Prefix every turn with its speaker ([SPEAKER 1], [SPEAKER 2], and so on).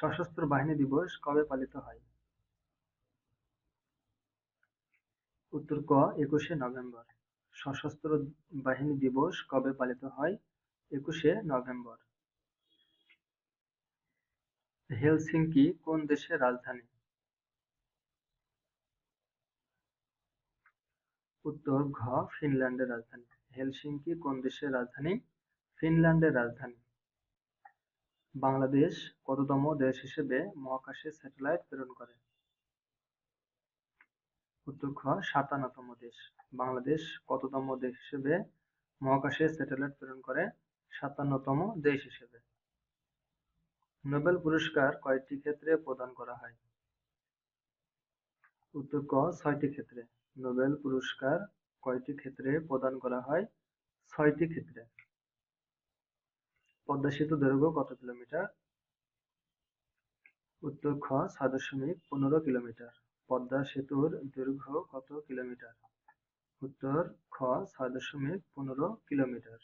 [SPEAKER 1] সশস্ত্র বাহিনী দিবস কবে পালিত হয়? উত্তর ক, একুশে নভেম্বর। সশস্ত্র বাহিনী দিবস কবে পালিত হয়? একুশে নভেম্বর। হেলসিঙ্কি কোন দেশের রাজধানী? উত্তর ঘ, ফিনল্যান্ডের রাজধানী। হেলসিঙ্কি কোন দেশের রাজধানী? ফিনল্যান্ডের রাজধানী। বাংলাদেশ কততম দেশ হিসেবে মহাকাশে স্যাটেলাইট প্রেরণ করে? উত্তর খ, সাতান্নতম দেশ। বাংলাদেশ কততম দেশ হিসেবে মহাকাশে স্যাটেলাইট প্রেরণ করে? সাতান্নতম দেশ হিসেবে। নোবেল পুরস্কার কয়টি ক্ষেত্রে প্রদান করা হয়? উত্তর ক, ছয়টি ক্ষেত্রে। নোবেল পুরস্কার কয়টি ক্ষেত্রে প্রদান করা হয়? ছয়টি ক্ষেত্রে। পদ্মা সেতু দৈর্ঘ্য কত কিলোমিটার? উত্তর খ, সাত দশমিক পনেরো কিলোমিটার। পদ্মা সেতুর দৈর্ঘ্য কত কিলোমিটার? উত্তর খ, সাত দশমিক পনেরো কিলোমিটার।